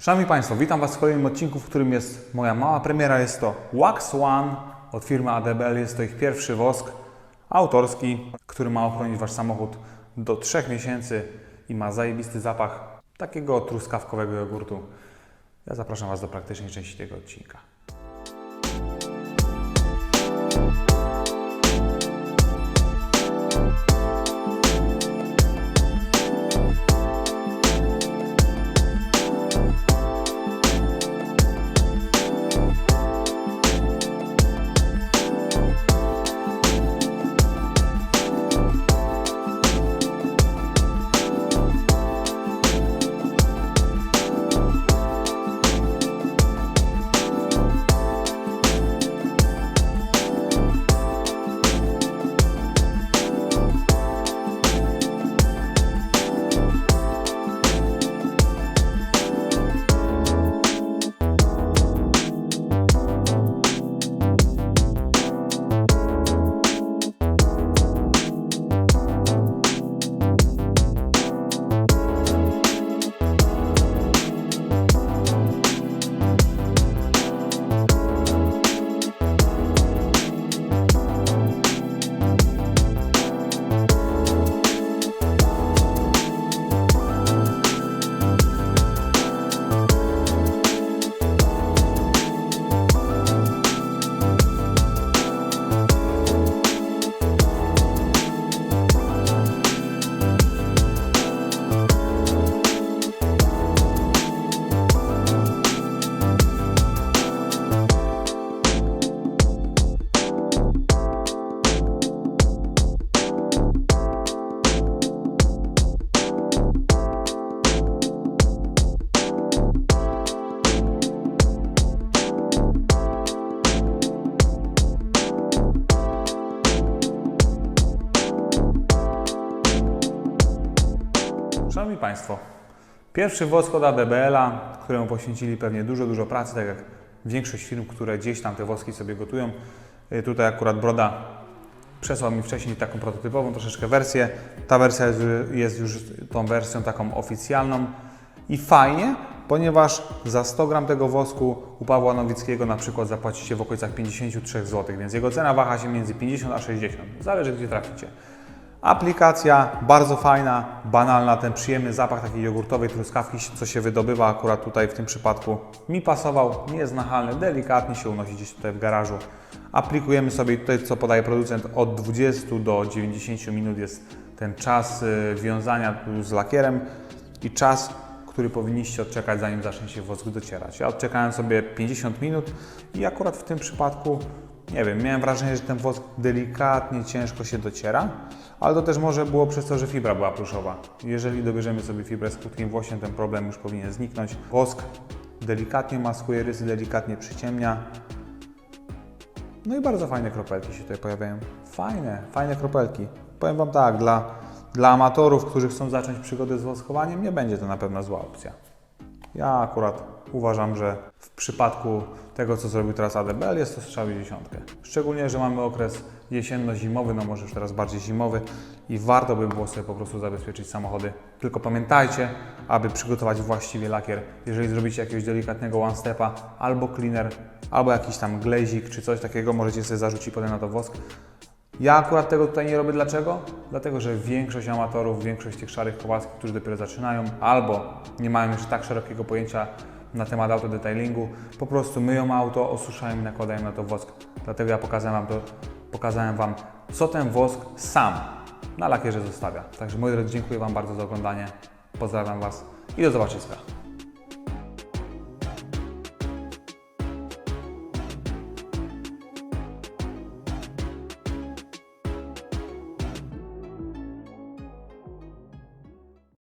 Szanowni Państwo, witam Was w kolejnym odcinku, w którym jest moja mała premiera. Jest to Wax One od firmy ADBL. Jest to ich pierwszy wosk autorski, który ma ochronić Wasz samochód do 3 miesięcy i ma zajebisty zapach takiego truskawkowego jogurtu. Ja zapraszam Was do praktycznej części tego odcinka. Szanowni Państwo, pierwszy wosk od ADBL-a, któremu poświęcili pewnie dużo, dużo pracy, tak jak większość firm, które gdzieś tam te woski sobie gotują. Y, Tutaj akurat Broda przesłał mi wcześniej taką prototypową troszeczkę wersję. Ta wersja jest, jest już tą wersją taką oficjalną i fajnie, ponieważ za 100 gram tego wosku u Pawła Nowickiego na przykład zapłacicie w okolicach 53 zł, więc jego cena waha się między 50 a 60. Zależy gdzie traficie. Aplikacja bardzo fajna, banalna, ten przyjemny zapach takiej jogurtowej truskawki, co się wydobywa akurat tutaj w tym przypadku mi pasował, nie jest nachalny, delikatnie się unosi gdzieś tutaj w garażu. Aplikujemy sobie tutaj, co podaje producent, od 20 do 90 minut jest ten czas y, wiązania z lakierem i czas, który powinniście odczekać, zanim zacznie się wosk docierać. Ja odczekałem sobie 50 minut i akurat w tym przypadku nie wiem, miałem wrażenie, że ten wosk delikatnie, ciężko się dociera, ale to też może było przez to, że fibra była pluszowa. Jeżeli dobierzemy sobie fibrę z krótkim włosiem, ten problem już powinien zniknąć. Wosk delikatnie maskuje rysy, delikatnie przyciemnia. No i bardzo fajne kropelki się tutaj pojawiają. Fajne, fajne kropelki. Powiem Wam tak, dla, dla amatorów, którzy chcą zacząć przygodę z woskowaniem, nie będzie to na pewno zła opcja. Ja akurat uważam, że w przypadku tego, co zrobił teraz ADBL, jest to strzał w dziesiątkę. Szczególnie, że mamy okres jesienno-zimowy, no może już teraz bardziej zimowy i warto by było sobie po prostu zabezpieczyć samochody. Tylko pamiętajcie, aby przygotować właściwie lakier. Jeżeli zrobicie jakiegoś delikatnego one-stepa, albo cleaner, albo jakiś tam glezik, czy coś takiego, możecie sobie zarzucić potem na to wosk. Ja akurat tego tutaj nie robię. Dlaczego? Dlatego, że większość amatorów, większość tych szarych kowalskich, którzy dopiero zaczynają, albo nie mają jeszcze tak szerokiego pojęcia na temat autodetailingu, po prostu myją auto, osuszają i nakładają na to wosk. Dlatego ja pokazałem Wam, to, pokazałem wam co ten wosk sam na lakierze zostawia. Także moi drodzy, dziękuję Wam bardzo za oglądanie. Pozdrawiam Was i do zobaczenia.